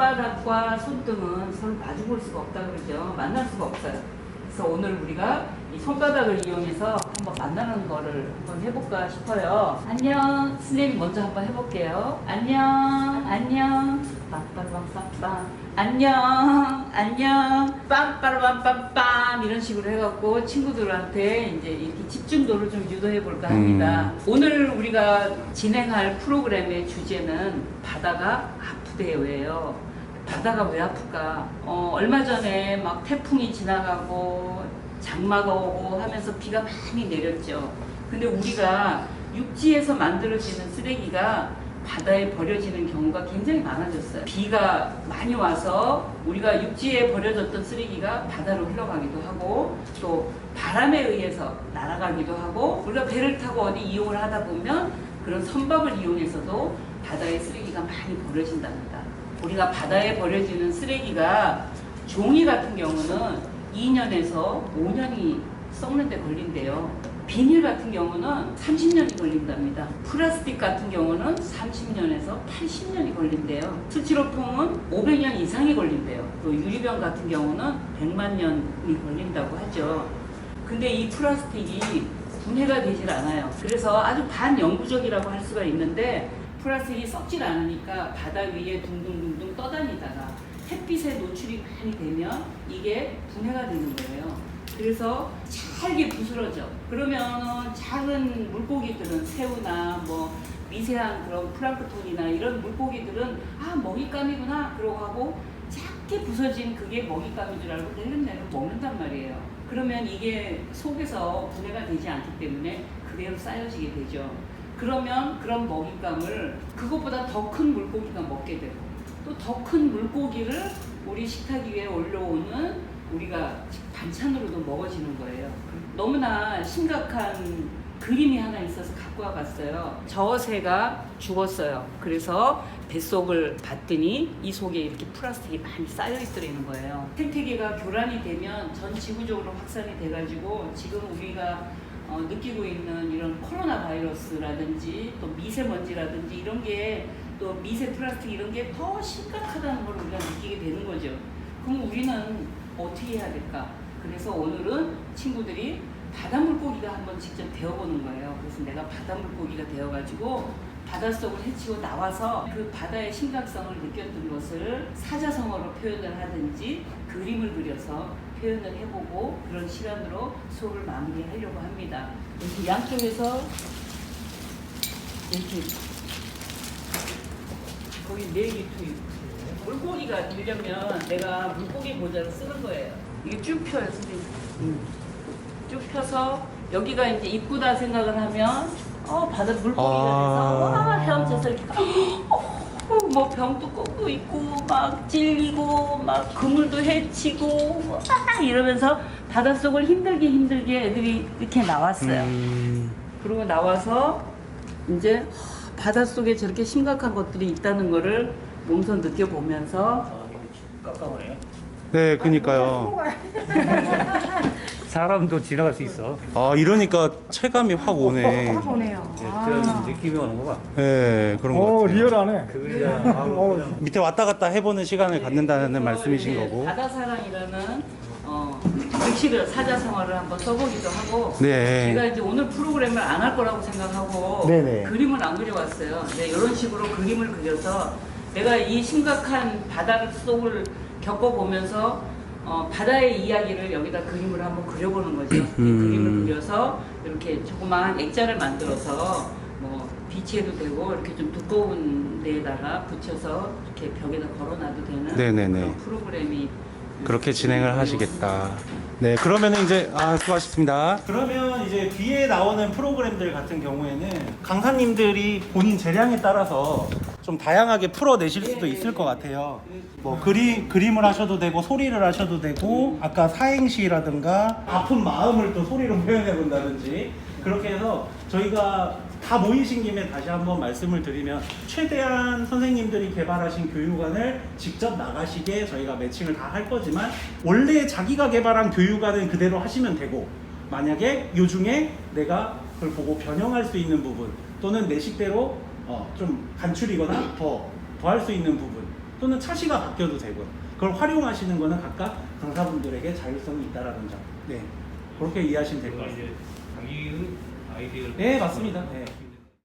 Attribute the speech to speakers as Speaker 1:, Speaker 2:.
Speaker 1: 손바닥과 손등은 서로 마주볼 수가 없다 그러죠. 만날 수가 없어요. 그래서 오늘 우리가 이 손바닥을 이용해서 한번 만나는 거를 한번 해볼까 싶어요. 안녕. 선생님 먼저 한번 해볼게요. 안녕. 안녕. 빰빠라빰빰빰. 안녕. 안녕. 빰빠라빰빰빰. 이런 식으로 해갖고 친구들한테 이제 이렇게 집중도를 좀 유도해 볼까 합니다. 오늘 우리가 진행할 프로그램의 주제는 바다가 아프대요예요. 바다가 왜 아플까? 어, 얼마 전에 막 태풍이 지나가고 장마가 오고 하면서 비가 많이 내렸죠. 근데 우리가 육지에서 만들어지는 쓰레기가 바다에 버려지는 경우가 굉장히 많아졌어요. 비가 많이 와서 우리가 육지에 버려졌던 쓰레기가 바다로 흘러가기도 하고 또 바람에 의해서 날아가기도 하고 우리가 배를 타고 어디 이용을 하다 보면 그런 선박을 이용해서도 바다에 쓰레기가 많이 버려진답니다. 우리가 바다에 버려지는 쓰레기가 종이 같은 경우는 2년에서 5년이 썩는데 걸린대요. 비닐 같은 경우는 30년이 걸린답니다. 플라스틱 같은 경우는 30년에서 80년이 걸린대요. 스티로폼은 500년 이상이 걸린대요. 또 유리병 같은 경우는 100만 년이 걸린다고 하죠. 근데 이 플라스틱이 분해가 되질 않아요. 그래서 아주 반영구적이라고 할 수가 있는데 플라스틱이 썩질 않으니까 바다 위에 둥둥둥둥 떠다니다가 햇빛에 노출이 많이 되면 이게 분해가 되는 거예요. 그래서 잘게 부스러져. 그러면 작은 물고기들은 새우나 뭐 미세한 그런 플랑크톤이나 이런 물고기들은 아 먹잇감이구나 그러고 하고 작게 부서진 그게 먹잇감인 줄 알고 내름내름 먹는단 말이에요. 그러면 이게 속에서 분해가 되지 않기 때문에 그대로 쌓여지게 되죠. 그러면 그런 먹잇감을 그것보다 더 큰 물고기가 먹게 되고 또 더 큰 물고기를 우리 식탁 위에 올라오는 우리가 반찬으로도 먹어지는 거예요. 너무나 심각한 그림이 하나 있어서 갖고 와봤어요. 저 새가 죽었어요. 그래서 뱃속을 봤더니 이 속에 이렇게 플라스틱이 많이 쌓여 있더라는 거예요. 생태계가 교란이 되면 전 지구적으로 확산이 돼가지고 지금 우리가 어, 느끼고 있는 이런 코로나 바이러스라든지 또 미세먼지라든지 이런 게 또 미세 플라스틱 이런 게 더 심각하다는 걸 우리가 느끼게 되는 거죠. 그럼 우리는 어떻게 해야 될까? 그래서 오늘은 친구들이 바다 물고기가 한번 직접 되어보는 거예요. 그래서 내가 바다 물고기가 되어가지고 바닷속을 헤치고 나와서 그 바다의 심각성을 느꼈던 것을 사자성어로 표현을 하든지 그림을 그려서 표현을 해보고 그런 시간으로 수업을 마무리하려고 합니다. 이렇게 양쪽에서 이렇게 거기 네개 투입. 물고기가 되려면 내가 물고기 모자를 쓰는 거예요. 이게 쭉 펴요, 선생님. 쭉 펴서 여기가 이제 입구다 생각을 하면 어 바다 물고기가 돼서
Speaker 2: 아.
Speaker 1: 와 헤엄쳐서 이렇게 어, 뭐 병뚜껑도 있고 막 찔리고 막 그물도 헤치고 와 이러면서 바닷속을 힘들게 힘들게 애들이 이렇게 나왔어요.
Speaker 2: 음,
Speaker 1: 그리고 나와서 이제 바닷속에 저렇게 심각한 것들이 있다는 거를 몸소 느껴보면서
Speaker 3: 깜깜하네요.
Speaker 2: 네, 그니까요.
Speaker 3: 사람도 지나갈 수 있어.
Speaker 2: 아, 이러니까 체감이 확 오네.
Speaker 4: 확 오네요.
Speaker 3: 네,
Speaker 4: 아.
Speaker 3: 그런 느낌이 오는 거 봐.
Speaker 2: 네, 그런 거
Speaker 5: 오
Speaker 2: 같아요.
Speaker 5: 리얼하네.
Speaker 3: 그냥
Speaker 5: 어,
Speaker 3: 그냥
Speaker 2: 밑에 왔다 갔다 해보는 시간을 갖는다는 말씀이신 거고.
Speaker 1: 바다사랑이라는 어, 글씨를 사자성어를 한번 써보기도 하고
Speaker 2: 네.
Speaker 1: 제가 이제 오늘 프로그램을 안 할 거라고 생각하고
Speaker 2: 네네.
Speaker 1: 그림을 안 그려왔어요. 네, 이런 식으로 그림을 그려서 내가 이 심각한 바다 속을 겪어보면서 어, 바다의 이야기를 여기다 그림을 한번 그려보는 거죠. 이
Speaker 2: 음.
Speaker 1: 그림을 그려서 이렇게 조그마한 액자를 만들어서 뭐 비치해도 되고 이렇게 좀 두꺼운 데에다가 붙여서 이렇게 벽에다 걸어놔도 되는
Speaker 2: 네네네.
Speaker 1: 그런 프로그램이
Speaker 2: 그렇게 진행을 하시겠다. 네, 그러면 이제 아 수고하셨습니다. 그러면 이제 뒤에 나오는 프로그램들 같은 경우에는 강사님들이 본인 재량에 따라서 좀 다양하게 풀어내실 수도 있을 것 같아요. 뭐 그리, 그림을 하셔도 되고 소리를 하셔도 되고 아까 사행시라든가 아픈 마음을 또 소리로 표현해 본다든지 그렇게 해서 저희가 다 모이신 김에 다시 한번 말씀을 드리면 최대한 선생님들이 개발하신 교육안을 직접 나가시게 저희가 매칭을 다 할 거지만 원래 자기가 개발한 교육안은 그대로 하시면 되고 만약에 요 중에 내가 그걸 보고 변형할 수 있는 부분 또는 내 식대로 어, 좀 간추리거나 더 더 할 수 있는 부분 또는 차시가 바뀌어도 되고요. 그걸 활용하시는 거는 각각 강사분들에게 자율성이 있다라는 점. 네. 그렇게 이해하시면 될 것 같습니다.
Speaker 3: 자기 아이디어를
Speaker 2: 네, 맞습니다. 네.